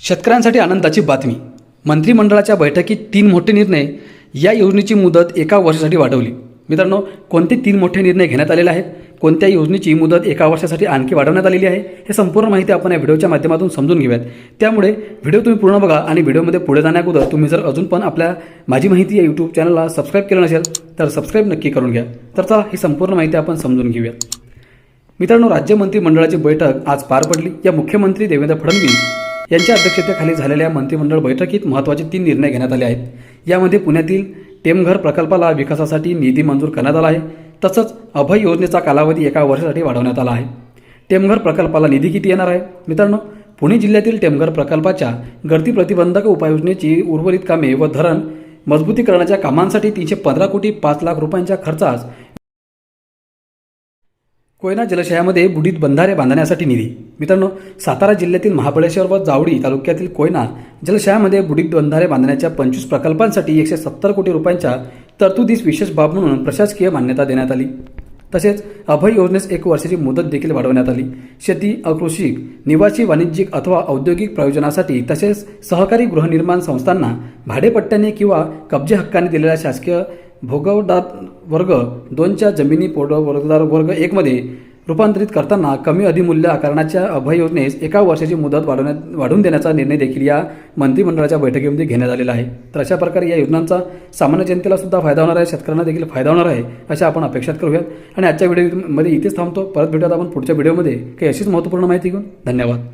शेतकऱ्यांसाठी आनंदाची बातमी. मंत्रिमंडळाच्या बैठकीत तीन मोठे निर्णय या योजनेची मुदत एका वर्षासाठी वाढवली. मित्रांनो कोणते तीन मोठे निर्णय घेण्यात आलेले आहेत? कोणत्या योजनेची मुदत एका वर्षासाठी आणखी वाढवण्यात आलेली आहे? हे संपूर्ण माहिती आपण या व्हिडिओच्या माध्यमातून समजून घेऊयात. त्यामुळे व्हिडिओ तुम्ही पूर्ण बघा आणि व्हिडिओमध्ये पुढे जाण्याअगोदर तुम्ही जर अजून पण आपल्या माझी माहिती या यूट्यूब चॅनलला सबस्क्राईब केलं नसेल तर सबस्क्राईब नक्की करून घ्या. तर चला ही संपूर्ण माहिती आपण समजून घेऊयात. मित्रांनो राज्य मंत्रिमंडळाची बैठक आज पार पडली. या मुख्यमंत्री देवेंद्र फडणवीस यांच्या अध्यक्षतेखाली झालेल्या मंत्रिमंडळ बैठकीत महत्त्वाचे तीन निर्णय घेण्यात आले आहेत. यामध्ये पुण्यातील टेमघर प्रकल्पाला विकासासाठी निधी मंजूर करण्यात आला आहे. तसंच अभय योजनेचा कालावधी एका वर्षासाठी वाढवण्यात आला आहे. टेमघर प्रकल्पाला निधी किती येणार आहे? मित्रांनो पुणे जिल्ह्यातील टेमघर प्रकल्पाच्या गर्दी प्रतिबंधक उपाययोजनेची उर्वरित कामे व धरण मजबूतीकरणाच्या कामांसाठी तीनशे पंधरा कोटी पाच लाख रुपयांच्या खर्चास कोयना जलाशयामध्ये बुडीत बंधारे बांधण्यासाठी निधी. मित्रांनो सातारा जिल्ह्यातील महाबळेश्वर व जावडी तालुक्यातील कोयना जलाशयामध्ये बुडीत बंधारे बांधण्याच्या पंचवीस प्रकल्पांसाठी एकशे सत्तर कोटी रुपयांच्या तरतुदीस विशेष बाब म्हणून प्रशासकीय मान्यता देण्यात आली. तसेच अभय योजनेस एक वर्षाची मुदत देखील वाढवण्यात आली. शेती अकृषिक निवासी वाणिज्यिक अथवा औद्योगिक प्रयोजनासाठी तसेच सहकारी गृहनिर्माण संस्थांना भाडेपट्ट्याने किंवा कब्जे हक्काने दिलेल्या शासकीय भोगवदार वर्ग दोनच्या जमिनी पोड वर्गदार वर्ग एकमध्ये रूपांतरित करताना कमी अधिमूल्य आकारण्याच्या अभय योजनेस एका वर्षाची मुदत वाढवण्यात वाढवून देण्याचा निर्णय देखील या मंत्रिमंडळाच्या बैठकीमध्ये घेण्यात आलेला आहे. तर अशा प्रकारे या योजनांचा सामान्य जनतेला सुद्धा फायदा होणार आहे शेतकऱ्यांना देखील फायदा होणार आहे अशा आपण अपेक्षात करूयात. आणि आजच्या व्हिडिओमध्ये इथेच थांबतो. परत भेटूयात आपण पुढच्या व्हिडिओमध्ये. काही अशीच महत्त्वपूर्ण माहिती घेऊन. धन्यवाद.